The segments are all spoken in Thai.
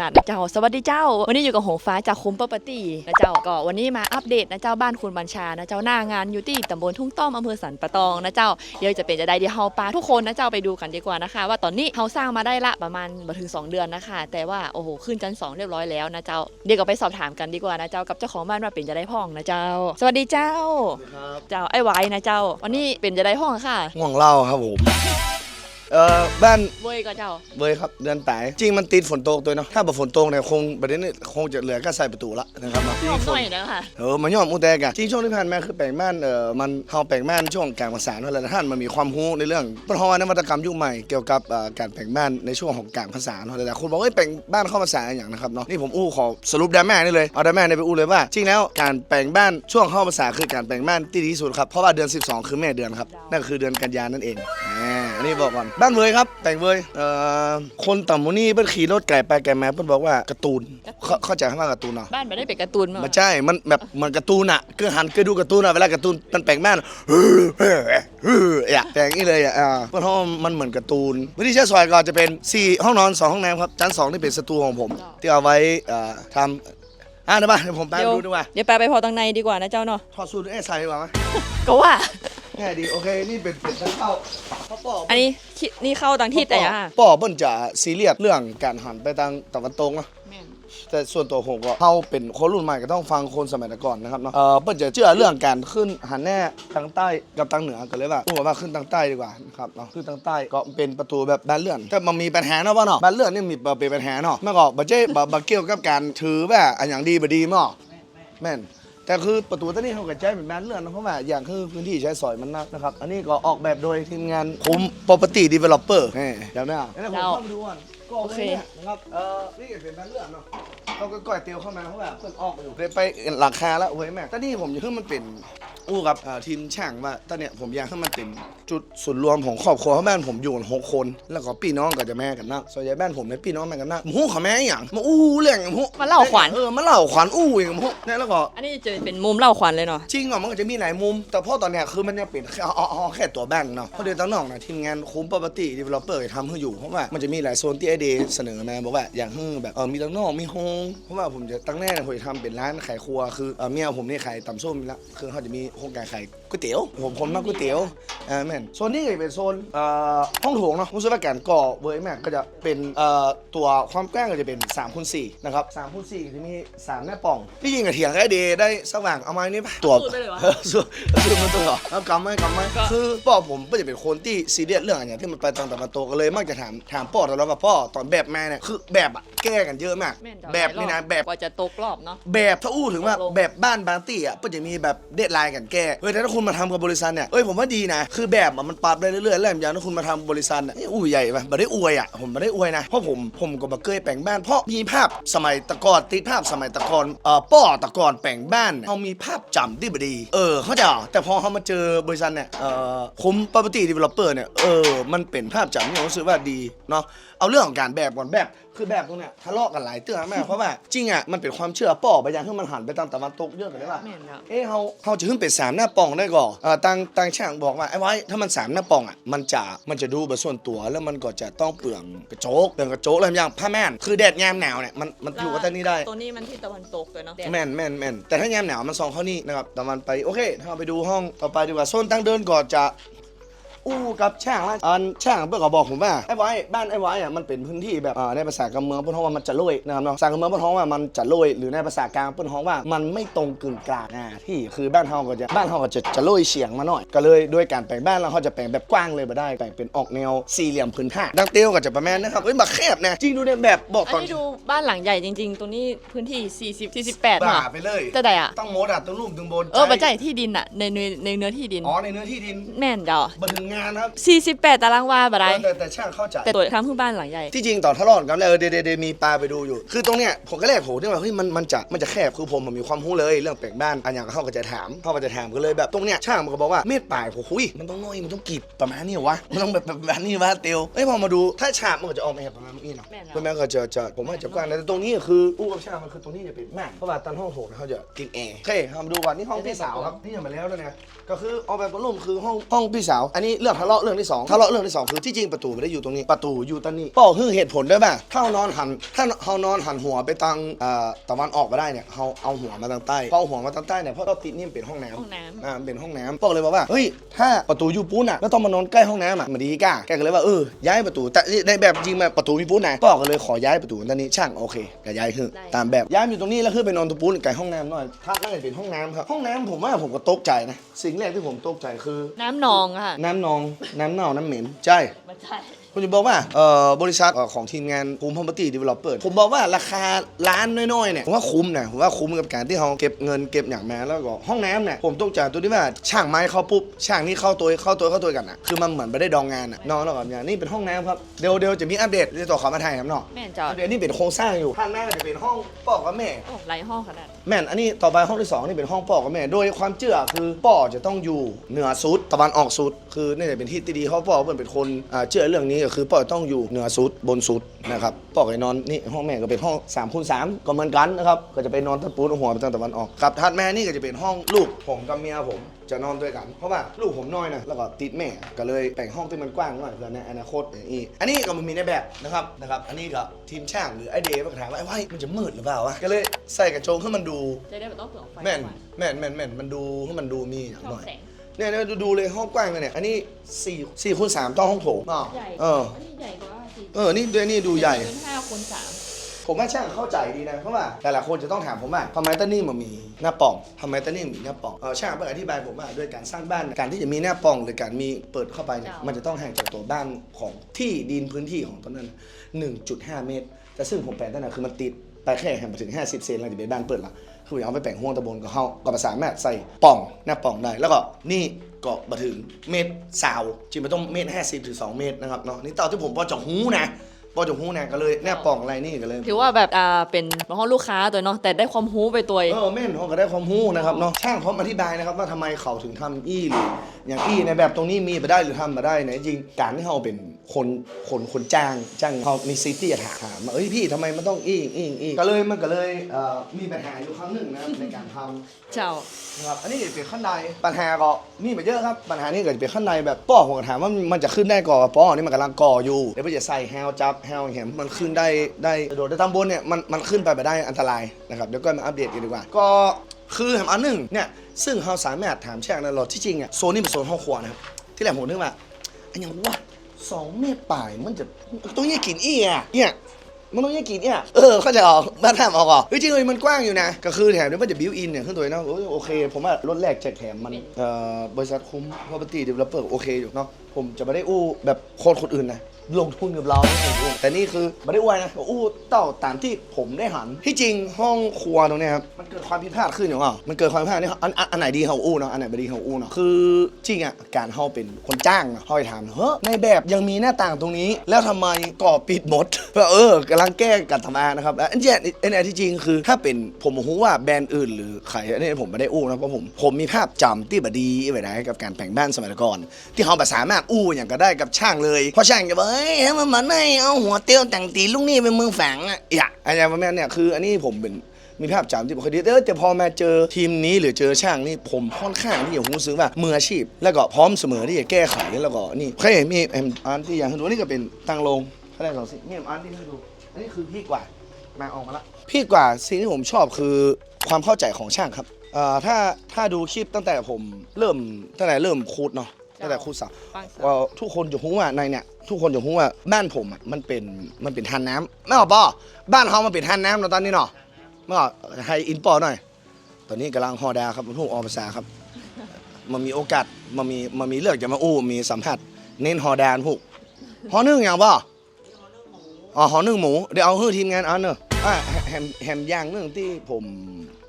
นาดนะเจ้า สวัสดีเจ้า วันนี้อยู่กับหงฟ้าจากคุ้มปปตี้นะเจ้าก็วันนี้มาอัปเดตนะเจ้าบ้านคุณบัญชานะเจ้าหน้างานอยู่ที่ตำบลทุ่งต้อมอำเภอสันปะตองนะเจ้าเดี๋ยวจะเป็นจะได้เดี๋ยวเฮาปาทุกคนนะเจ้าไปดูกันดีกว่านะคะ ว่าตอนนี้เฮาสร้างมาได้ละประมาณมาถึง 2 เดือนนะคะ แต่ว่าโอ้โหขึ้นจันทร์สองเรียบร้อยแล้วนะเจ้าเดี๋ยวก็ไปสอบถามกันดีกว่านะเจ้ากับเจ้าของบ้านว่าเป็นจะได้ห้องนะเจ้า สวัสดีเจ้าครับเจ้าไอ้ไว้นะเจ้า วันนี้เป็นจะได้ห้องค่ะ ง่วงเล่าครับผม เอ่อบ้านเว้ยก็เจ้า เบยครับเดือนแปดจริงมันติดฝนตกตัวเนาะถ้าแบบฝนตกเนี่ยคงประเด็นนี้คงจะเหลือแค่ใส่ประตูละนะครับเนาะห้องหน่อยนะคะเออมันย่อมอุแตกอะจริงช่วงที่ผ่านมาคือแปลงบ้านเออมันเฮาแปลงบ้านช่วงกลางภาษานอะไรท่านมันมีความรู้ในเรื่องเพราะว่านวัตกรรมยุคใหม่เกี่ยวกับเอ่อการแปลงบ้านในช่วงของกลางภาษานอะไรแต่คนบอกว่าแปลงบ้านเข้าภาษาอย่างนะครับเนาะนี่ผมอู้ขอสรุปได้แม่นี่เลยเอาได้แม่นี่ไปอู้เลยว่าจริงแล้วการแปลงบ้านช่วงเข้าภาษาคือการแปลงบ้านที่ดีที่สุดครับเพราะว่าเดือน 12 คือแม่เดือนครับนั่นคือเดือนกันยานั่นเองอ่า อันนี้บอกก่อนบ้านเวยครับ แต่งเวยเอ่อคนต่ำมูนี่เพิ่นขี่รถไก่ไปไก่มาเพิ่นบอกว่าการ์ตูนเข้าเข้าใจคำว่าการ์ตูนเนาะบ้านไม่ได้เป็นการ์ตูนมามันใช่ มันแบบเหมันการ์ตูนอะคือหันคือดูการ์ตูนอะเวลาการ์ตูนมันแปลงบ้านเฮ้อเฮ้อเฮ้ออะแปลงนี่เลยอะอ่าเพราะว่ามันเหมือนการ์ตูนวิธีใช้ซอยก็จะเป็น4ห้องนอน2ห้องน้ำครับชั้น2นี่เป็นสตูของผม ที่เอาไว้เอ่อทำอะเดี๋ยวมาเดี๋ยวผมไปเดี๋ยวดูดีกว่าเดี๋ยวไปไปพอตังในดีกว่านะเจ้าเนาะถอดสูตรเอ้ใส่ดีกว่าไหมก็ว่า ง่ายดีโอเคนี่เป็นเป็นทั้งเข้าเพราะป่ออันนี้คิดนี่เข้าตังทิศแต่อะป่อเปิ้นจะซีเรียสเรื่องการหันไปทางตะวันตกเนาะแต่ส่วนตัวผมก็เขาเป็นคนรุ่นใหม่ก็ต้องฟังคนสมัยก่อนนะครับเนาะเออเปิ้ลจะเชื่อเรื่องการขึ้นหันแน่ทางใต้กับทางเหนือกันเลยว่าพูดว่าขึ้นทางใต้ดีกว่านะครับเนาะขึ้นทางใต้ก็เป็นประตูแบบบ้านเลื่อนแต่มันมีปัญหาเนาะว่าเนาะบ้านเลื่อนนี่มีเป็นปัญหาเนาะเมื่อก่อนบัจเจ้บบัเกี่ยวกับการถือว่าอันอย่างดีบ่ดีมั้งแม่น แต่คือประตูตัวนี้เขาก็ใช้เป็นบ้านเลื่อนนะเพราะว่าอย่างคือพื้นที่ใช้สอยมันนักนะครับ อันนี้ก็ออกแบบโดยทีมงานคุม property developer นี่เดี๋ยวนะเดี๋ยวผมเข้ามาดูก่อน ก็โอเคนะครับเออนี่ก็เป็นบ้านเลื่อนเนาะเขาก็ก่อยเตียวเข้ามาเพราะว่าเพิ่งออกมาอยู่ได้ไปหลังคาแล้วเว้ยแม่ตอนนี้ผมอยากให้มันเป็นอู้กับเอ่อทีมช่างว่าตอนเนี้ยผมอยากให้มันเป็นจุดศูนย์รวมของครอบครัวเพราะบ้านผมอยู่กันหกคน แล้วก็พี่น้องก็จะแม่กันนะส่วนใหญ่บ้านผมเนี่ยพี่น้องแม่กันนะหมูเขาแม่อย่างมาอู้เรื่องอย่างหมูมาเล่าขวัญเออมาเล่าขวัญอู้อย่างหมูเนี่ยแล้วก็อันนี้จะเป็นมุมเล่าขวัญเลยเนาะจริงเหรอมันก็จะมีหลายมุม แต่พอตอนเนี้ยคือมันยังเป็นแค่เอาเอาเอาแค่ตัวแบงค์เนาะเพราะเดี๋ยวตั้งนอกนะทีมงานคุ้ม property developer ทำให้อยู่เพราะว่ามันจะมีหลายโซนที่ไอเดเสนอมาบอกว่าอย่างให้แบบเออมีตังนอกมีโฮงเพราะว่าผมจะตั้งแน่เนี่ยผมจะทำเป็นร้านขายครัวคือเออเมียผมนี่ขายตำส้มแล้วคือเขาจะมีโครงการขายก๋วยเตี๋ยวผมคนมากก๋วยเตี๋ยวอ่าแม่นโซนนี้ก็จะเป็นโซนเอ่อห้องโถงเนาะรู้สึกว่าการก่อเว้ยแม่ก็จะเป็นเอ่อตัวความกว้างก็จะเป็น3คูณ4นะครับ3คูณ4จะมีสามหน้าป่องที่จริงกับเถียงกับไอเดได้สว่างเอาไม้นี่ปะตัวสูตรไปเลยวะเออสู้สู้มันตัวเหรอแล้วกำไหมกำไหมก็ คือพ่อผมก็จะเป็นคนที่ซีเรียสเรื่องอะไรอย่างที่มันไปทางตะวันตกก็เลยมักจะถามถามพ่อตลอดว่าพ่อตอนแบบมาเนี่ยคือแบบอะแก้กันเยอะมากแม่นจ้ะแบบนี่นะแบบ กว่าจะตกรอบเนาะ แบบถ้าอู้ถึงว่าตกลง แบบบ้านบางตี้อะก็จะมีแบบเดทไลน์กันแก้เฮ้ยแต่ถ้าคุณมาทำกับบริษัทเนี่ยเอ้ยผมว่าดีนะ คือแบบอะมันปรับได้เรื่อยๆแล้วอย่างถ้าคุณมาทำบริษัทเนี่ยอู้ใหญ่ปะไม่ได้อวยอะผมไม่ได้อวยนะเพราะผมผมก็มาเคยแปลงบ้านเพราะมีภาพสมัยตะกอนติดภาพสมัยตะกอนเอ่อป้อตะกอนแปลงบ้านเนี่ยเขามีภาพจำที่บดีเออเขาใจะแต่พอเขามาเจอบริษัทเนี่ยเอ่อคุม property developer เนี่ยเออมันเป็นภาพจำที่ผมรู้สึกว่าดีเนาะเอาเรื่องของการแบบก่อนแบบ คือแบบตรงเนี้ยทะเลาะกันหลายเตือนมากเพราะว่าจริงอะมันเป็นความเชื่อป่อไปอย่างที่มันหันไปทางตะวันตกเยอะกันได้ป่ะแม่นแล้ว เอ้เขาเขาจะขึ้นเป็นสามหน้าปล่องได้ก่อนเอ่อตังตังช่างบอกว่าไอ้ไว้ถ้ามันสามหน้าปล่องอะมันจะมันจะดูแบบส่วนตัวแล้วมันก็จะต้องเปลืองกระโจกเปลืองกระโจกอะไรอย่างผ้าม่านคือแดดยามหนาวเนี่ยมันมันอยู่กับท่านี้ได้ ตัวนี้มันที่ตะวันตกเลยเนาะแดดแม่นแม่นแม่นแต่ถ้ายามหนาวมันซองเข้านี่นะครับแต่มันไปโอเคถ้าเราไปดูห้องต่อไปดีกว่าโซนตั้งเดินก่อนจะ อู้กับช่างละอันช่างเพื่อก็บอกผมว่าไอ้ไว้บ้านไอ้ไว้อะมันเป็นพื้นที่แบบอ่าในภาษากำเมืองเปิ้นฮ้องว่ามันจะโรยนะครับเนาะภาษากำเมืองเปิ้นฮ้องว่ามันจะโรยหรือในภาษากลางเปิ้นฮ้องว่ามันไม่ตรงกึ่งกลางอ่าที่คือบ้านเฮาก็จะบ้านเฮาก็จะจะโรยเฉียงมาหน่อย ก็เลยด้วยการแปลงบ้านแล้วเขาจะแปลงแบบกว้างเลยบ่ได้แปลงเป็นออกแนวสี่เหลี่ยมพื้นผ้าดังเตียวก็จะประมาณนะครับเอ้ยบักแคบนะจริงดูในแบบบอกอันก่อนนี้ดูบ้านหลังใหญ่จริง ๆตัวนี้พื้นที่ 40 48บ้าเนาะไปเลยแต่ใดอะ ต้องโมดอะต้องรูปถึงบนเออปัจจัยที่ดินอะในในในเนื้อที่ดิน อ๋อในเนื้อที่ดินแม่นเจ้ามาถึงงานนะครับ48 ตารางวาบ่ได้ แต่แต่ช่างเข้าใจ แต่ตัวทำเพื่อบ้านหลังใหญ่ ที่จริงต่อทะเลาะกันแล้วเออเดยวเดยวเดยวมีปลาไปดูอยู่ คือตรงเนี้ยผมก็แรกโหที่ว่าเฮ้ยมันมันจะมันจะแคบคือผมมันมีความรู้เลยเรื่องแปลงบ้านอันอย่างเขาก็จะถามเขาก็จะถามก็เลยแบบตรงเนี้ยช่างมันก็บอกว่าเม็ดปลายโอ้โหยมันต้องน้อยมันต้องกรีบประมาณนี้เหรอวะมันต้องแบบแบบแบบนี้วะเตียวเอ้ยพอมาดูถ้าฉาบมันก็จะออกมาแบบประมาณนี้เนาะแม่นแล้วเพื่อนแม่ก็จะจะผมว่าจะกว้างแต่ตรงนี้คืออู้กับช่างมันคือตรงนี้จะเป็นมากเพราะว่าตอนห้องโถงเนี่ยเขาจะกินแอร์โอเคเรามาดูก่อนนี่ห้องพี่สาวครับนี่ยังมาแล้วแล้วเนี่ยก็คือออกแบบตัวรูมคือห้องห้องพี่สาว อันนี้เรื่องทะเลาะเรื่องที่สองทะเลาะเรื่องที่สองคือที่จริงประตูไม่ได้อยู่ตรงนี้ประตูอยู่ตรงนี้บอกคือเหตุผลด้วยป่ะถ้าเรานอนหันถ้าเรานอนหันหัวไปทางเอ่อตะวันออกมาได้เนี่ยเราเอาหัวมาทางใต้พอเอาหัวมาทางใต้เนี่ยเพราะเราติดนี่มันเป็นห้องน้ำห้องน้ำอ่ามันเป็นห้องน้ำบอกเลยบอกว่าเฮ้ยถ้าประตูอยู่ปูนอะก็ต้องมานอนใกล้ห้องน้ำอะมันดีก้าแกก็เลยว่าเออย้ายประตูแต่ในแบบจริงแบบประตูมีปูนไหนก็ก็เลยขอย้ายประตูตอนนี้ช่างโอเคก็ย้ายคือได้ตามแบบย้ายมาอยู่ตรงนี้แล้วคือไปนอนตรงปูนใกล้ห้องน้ำหน่อยถ้าก็เลยเป็นห้องน้ำครับห้องน้ำผมว่าผมก็ตกใจนะสิ่งแรกที่ผมตกใจคือ น้ำนองอะค่ะน้ำนองน้ำเน่าน้ำเหม็นใช่มันใช่ ผมจะบอกว่าเอ่อบริษัทเอ่อของทีมงานภูมิพัมปตี้ดีเวลลอปเปอร์ผมบอกว่าราคาล้านน้อยๆเนี่ยผมว่าคุ้มนะผมว่าคุ้มกับการที่เขาเก็บเงินเก็บอย่างมาแล้วก็ห้องน้ำเนี่ยผมตกใจตัวที่ว่าช่างไม้เข้าปุ๊บช่างนี่เข้าตัวเข้าตัวเข้าตัวกันอะคือมันเหมือนไม่ได้ดองงานอะนอนแล้วแบบอย่างนี่เป็นห้องน้ำครับเดี๋ยวเดี๋ยวจะมีอัปเดตที่ต่อขอมาไทยครับเนาะแม่นเจ้าอัปเดตนี่เป็นโครงสร้างอยู่ข้างหน้าจะเป็นห้องพ่อกับแม่ โอ้ไรห้องขนาด แม่น อันนี้ต่อไปห้องที่สองนี่เป็นห้องป่อกับแม่ โดยความเชื่อคือป่อจะต้องอยู่เหนือสุดตะวันออกสุด คือนี่จะเป็นที่ที่ดีเขาะป่อเพื่อนเป็นคนอ่าเชื่อเรื่องนี้ก็คือป่อต้องอยู่เหนือสุดบนสุดนะครับป่อก็ไปนอนนี่ห้องแม่ก็เป็นห้อง3ามคูณสามก็เหมือนกันนะครับก็จะไปนอนตะปูนหัวไปทางตะวันออกกับทัดแม่นี่ก็จะเป็นห้องลูกผมกับเมียผมจะนอนด้วยกัน เพราะว่าลูกผมน้อยนะแล้วก็ติดแม่ก็เลยแบ่งห้องที่มันกว้างหน่อยเพื่อในอนาคตอย่างนี้อันนี้ก็มันมีในแบบนะครับนะครับ อันนี้ก็ทีมช่างหรือไอเดย์มาถามว่าไอ้ไว้มันจะมืดหรือเปล่าวะก็เลยใส่กระโจงให้มันดูจะได้แบบต้องเผื่อไฟแม่นก่อนแม่นแม่นแม่นมันดูให้มันดูมีอย่างช่อหงน่อยแสง เนี่ยเนี่ยดูดูเลยห้องกว้างเลยเนี่ย อันนี้สี่สี่คูณสามต้องห้องโถงอะใหญ่เออ อันนี้ใหญ่กว่าสิเออ นี่ด้วยนี่ดูใหญ่ เป็นห้าคูณสามผมว่าช่างเข้าใจดีนะเพราะว่าแต่ละคนจะต้องถามผมว่าทำไมต้นนี่มันมีหน้าป่องทำไมต้นนี่มีหน้าป่องเออช่างเปิดอธิบายผมว่าด้วยการสร้างบ้านการที่จะมีหน้าป่องหรือการมีเปิดเข้าไปเนี่ยมันจะต้องห่างจากตัวบ้านของที่ดินพื้นที่ของต้นนั้น 1.5 เมตร แต่ซึ่งผมแปลงตั้งแต่คือมันติดไปแค่ห่างไปถึง 50 เซนแล้วจะเป็นบ้านเปิดละ คือเอาไปแป่งห่วงตะบนก็เข้าก็ประสามารถใส่ป่องหน้าป่องได้ แล้วก็นี่ก็มาถึงเมตรสาวจริงมันต้องเมตรห้าสิบถึงสองเมตรนะครับเนาะนี่เต่าที่ผมพอจะหูนะพอจะหูนะก็เลยแน่ป่องอะไรนี่ก็เลย ถือว่าแบบอ่าเป็นห้องลูกค้าตัวเนาะแต่ได้ความหูไปตัวเออเม่นห้องก็ได้ความหูนะครับเนาะช่างพร้อมอธิบายนะครับว่าทำไมเขาถึงทำอี้หรือ อย่างอี้ในแบบตรงนี้มีมาได้หรือทำมาได้ไหนจริงการที่เขาเป็นคนคนคนจ้างจ้างเขามีซิตี้จะถามว่าเอ้ยพี่ทำไมมันต้องอี้อี้อี้ก็เลยมันก็เลยเอ่อมีปัญหาอยู่ครั้งหนึ่งนะครับในการทำเจ้า นะครับอันนี้จะเป็นขั้นในปัญหาก็มีมาเยอะครับปัญหานี้ก็จะเป็นขั้นในแบบป้อผมก็ถามว่ามันจะขึ้นได้ก่อป้อนี่มันกำลังก่ออยู่เดี๋ยวมันจะใส่แฮวจับแฮวแหมมันขึ้นได้ได้โดดได้ตามบนเนี่ยมันมันขึ้นไปไม่ได้อันตรายนะครับเดี๋ยวก็มาอัปเดตกันดีกว่า ก็ คือแหมอันหนึ่งเนี่ยซึ่งเราสามารถถามแช่งได้หรอที่จริงอะโซนนี้เป็นโซนห้องครัวนะครับที่แรกผมนึกว่าอันยังว่าสองเมตรป่ายมันจะต้องแยกกินอี้อะเนี่ยมันต้องแยกกีดเนี่ยเออเข้าใจออกบ้านถามออกอะจริงเลยมันกว้างอยู่นะ ก็คือแถมด้วยมันจะบิวอินเนี่ยขึ้นตัวเนาะโอ้ยโอเค ผมว่ารถแรกแจกแถมมันเอ่อบริษัทคุ้ม property developer โอเคอยู่เนาะผมจะไม่ได้อู้แบบโคตรคนอื่นนะ ลงทุนกับเราแต่นี่คือไม่ได้อวยนะอู้เต่าตามที่ผมได้หันที่จริงห้องครัวตรงนี้ครับมันเกิดความผิดพลาดขึ้นอยู่อะมันเกิดความผิดพลาดนี่อันอันอันไหนดีเขาอู้เนาะอันไหนไม่ดีเขาอู้เนาะคือจริงอะการเขาเป็นคนจ้างเนาะเขาไปถามเฮ้ยในแบบยังมีหน้าต่างตรงนี้ แล้วทำไมก่อปิดหมดเออกำลังแก้กันทำมานะครับอันเนี้อันนี้ที่จริงคือถ้าเป็นผมรู้ว่าแบรนด์อื่น หรือใครอันนี้ผมไม่ได้อู้นะเพราะผมผมมีภาพจำที่บดีไว้ได้กับการแต่งบ้านสมัยก่อน ที่เขาแบบสามารถอู้อย่างก็ได้กับช่างเลยเพราะช่างจะบอกเฮ้ยมันมือนไม่เอาหัวเตี้ยวแต่งตีลุงนี่เป็นเมืองแฝงอะอย่าอันนี้ประมาณเนี่ยคืออันนี้ผมเป็นมีภาพจำที่ผมเคยดีเออแต่พอมาเจอทีมนี้หรือเจอช่างนี่ผมค่อนข้างที่จะรู้สึกว่ามืออาชีพ แล้วก็พร้อมเสมอที่จะแก้ไขแล้วก็นี่เคยเห็นมีเอ็มอันที่อย่างให้ดูนี่ก็เป็นตังลงเขาได้สองสินี่อันที่ให้ดูอันนี้คือพี่กว่ามาออกมาละพี่กว่าสิ่งที่ผมชอบคือความเข้าใจของช่างครับอ่อถ้าถ้าดูคลิปตั้งแต่ผมเริ่มตั้งแต่เริ่มคูดเนาะ ตั้งแต่คูดเสาฟังสาว่าทุกคนจะรู้ว่าในเนี่ยทุกคนจะรู้ว่าบ้านผมอะมันเป็นมันเป็นทานน้ำไม่หรอกป่อบ้านเขามันเป็นทานน้ำเนาะตอนนี้เนาะไม่หรอกให้อินปอหน่อย ตอนนี้กำลังฮอดาครับทุกออภาษาครับ มันมีโอกาสมันมีมันมีเลือกจะมาอู้มีสัมผัสเน้นฮอดานพวกฮอนึ่งอย่างป่ะอ๋อฮอนึ่งหมูเดี๋ยวเอาให้ทีมงานเอาเนอะอะแฮมแฮมย่างหนึ่งที่ผม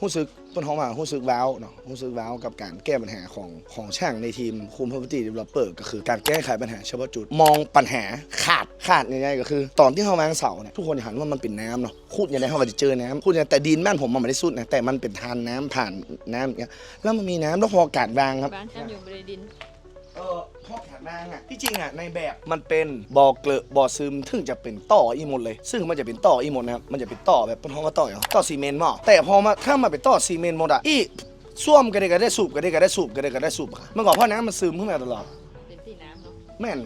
รู้สึก เป็นห้องว่ารู้สึกว้าวเนาะรู้สึกว้าวกับการแก้ปัญหาของของช่างในทีมคุม property developer ก็คือการแก้ไขปัญหาเฉพาะจุดมองปัญหาขาดขาดยังไงก็คือ ตอนที่เขาวางเสาเนี่ยทุกคนจะหันว่ามันเป็นน้ำเนาะคูดยังไงเขาก็จะเจอน้ำคูดยังไงแต่ดินบ้านผมมันไม่ได้สุดนะแต่มันเป็นทานน้ำผ่านน้ำอย่างเงี้ยแล้วมันมีน้ำแล้วพออากาศวางครับบ้านแอมอยู่บริดิน เออพ่อแขกนางอะที่จริงอะในแบบมันเป็นบ่อเกลอะบ่อซึมถึงจะเป็นต่ออีหมดเลย ซึ่งมันจะเป็นต่ออีหมดนะครับมันจะเป็นต่อแบบเป็นห้องว่าต่ออย่างต่อซีเมนต์หม้อแต่พอมาถ้ามาเป็นต่อซีเมนต์หมดอะอีส้วมก็ได้ก็ได้สูบก็ได้ก็ได้สูบก็ได้ก็ได้สูบอะเมื่อก่อนพ่อน้ำมันซึมขึ้นมาตลอดเป็นที่น้ำแม่น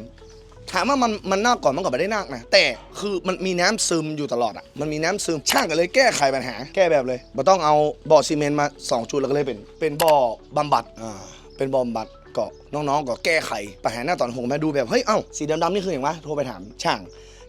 ถามว่ามันมันน่าก่อนมันก็ไม่ได้นักนะแต่คือมันมีน้ำซึมอยู่ตลอดอะมันมีน้ำซึมช่างกันเลยแก้ไขปัญหา แก้แบบเลยบ่ต้องเอาบ่อซีเมนต์มา 2 จุดแล้วก็เลยเป็น เป็นบ่อบำบัดอ่าเป็นบ่อบำบัด ก็น้องๆก็แก้ไขปัญหาหน้าตอนหงมาดูแบบเฮ้ยเอ้าสีดำๆนี่คืออย่างวะโทรไปถามช่าง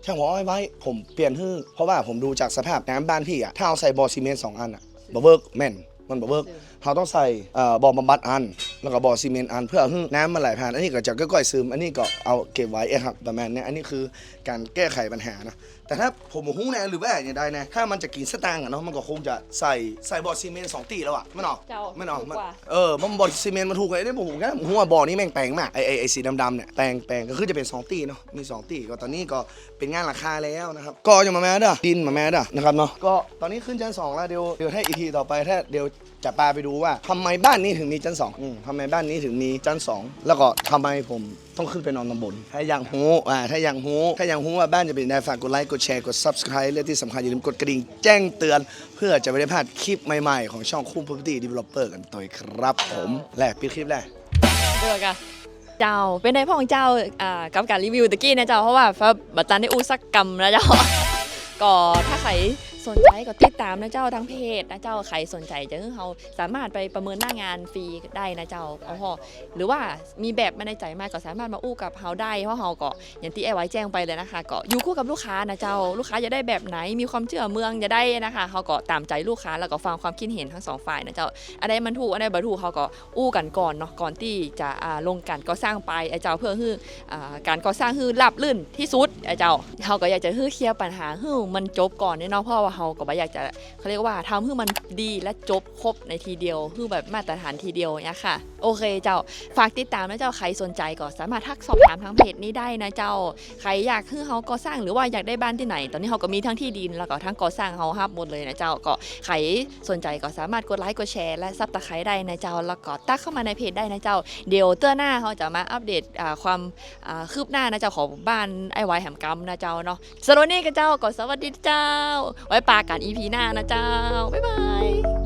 ช่างบอกว่าไว้ไว้ผมเปลี่ยนฮื้อเพราะว่าผมดูจากสภาพน้ำบ้านพี่อะถ้าเอาใส่บอซีเมนต์สองอันอะบะเวิร์กแม่นมันบะเวิร์กเราต้องใส่เอ่อบ่อบำบัดอัน แล้วก็บ่อซีเมนต์อัน เพื่อให้น้ำมันไหลผ่าน อันนี้ก็จะค่อยๆซึม อันนี้ก็เอาเก็บไว้เองครับประมาณเนี้ยอันนี้คือการแก้ไขปัญหานะแต่ถ้าผมหูแน่หรือว่าอย่างใดนะถ้ามันจะกินสตางค์อะเนาะมันก็คงจะใส่ใส่บ่อซีเมนต์สองตีแล้วอะไม่หรอกเจ้าไม่หรอกถูกมันกว่าเออมันบ่อซีเมนต์มันถูกเลยได้ผมแค่ผมว่าบ่อนี้แม่งแปลงมากไอไอไอสีดำๆเนี่ยแปลงแปลงก็คือจะเป็นสองตีเนาะมีสองตีก็ตอนนี้ก็เป็นงานราคาแล้วนะครับก็จะมาแม่เด้อดินมาแม่เด้อนะครับเนาะก็ตอนนี้ขึ้นชั้นสองแล้วเดี๋ยวเดี๋ยวให้อีทีต่อไปถ้าเดี๋ยวจะพาไปดูว่าทำไมบ้านนี้ถึงมีชั้นสองอืมทำไมบ้านนี้ถึงมีชั้นสองแล้วก็ทำไมผมต้องขึ้นไปนอนตำบน ถ้าอยากหูอ่าถ้าอยากหูถ้าอยากหูว่าบ้านจะเป็นยังไงฝากกดไลค์กดแชร์กด subscribe และที่สำคัญอย่าลืมกดกระดิ่งแจ้งเตือน เพื่อจะไม่ได้พลาดคลิปใหม่ๆ ของช่องคุ้ม property developer กันตัวครับผมแหละปิดคลิปแรก เดือกอะเจ้าเป็นในพ่องเจ้าอ่ากับการรีวิวตะกี้นะเจ้าเพราะว่าฟ้าบัตตันได้อู้สักกรรมนะเจ้า ก็ถ้าใคร สนใจก็ติดตามนะเจ้าทั้งเพจนะเจ้าใครสนใจจะให้เขาสามารถไปประเมินหน้างานฟรีได้นะเจ้าอ๋อหรือว่ามีแบบไม่ในใจมากก็สามารถมาอู้กับเฮาได้เพราะเฮาก็อย่างที่ไอไว้แจ้งไปเลยนะคะก็อยู่คู่กับลูกค้านะเจ้าลูกค้าจะได้แบบไหนมีความเชื่อเมืองจะได้นะคะเขาก็ตามใจลูกค้าแล้วก็ฟังความคิดเห็นทั้งสองฝ่ายนะเจ้าอะไรมันถูกอะไรบ่ถูกเขาก็อู้กันก่อนเนาะก่อนที่จะลงการก่อสร้างไปไอ้เจ้าเพื่อให้อการก่อสร้างให้ราบลื่นที่สุดไอ้เจ้าเขาก็อยากจะให้เคลียร์ปัญหาให้มันจบก่อนเนี่ยนาะเพราะว่าาก็บ่อยากจะเขาเรียกว่าทำให้มันดีและจบครบในทีเดียวคือแบบมาตรฐานทีเดียวเนี่ยค่ะ โอเคเจ้าฝากติดตามนะเจ้าใครสนใจก็สามารถทักสอบถามทางเพจนี้ได้นะเจ้า ใครอยากให้เขาก่อสร้างหรือว่าอยากได้บ้านที่ไหน ตอนนี้เขาก็มีทั้งที่ดินแล้วก็ทั้งก่อสร้างเขาฮับหมดเลยนะเจ้าก็ใครสนใจก็สามารถกดไลค์กดแชร์และซับตะไคร้ได้นะเจ้าแล้วก็ตักเข้ามาในเพจได้นะเจ้า เดี๋ยวเตื้อหน้าเขาจะมาอัปเดตความคืบหน้านะเจ้าของบ้านไอ้ไว้แหมกำนะเจ้าเนาะสโลนี่กับเจ้าก็สวัสดีเจ้าไว้ปากันอีพีหน้านะเจ้า บ๊ายบาย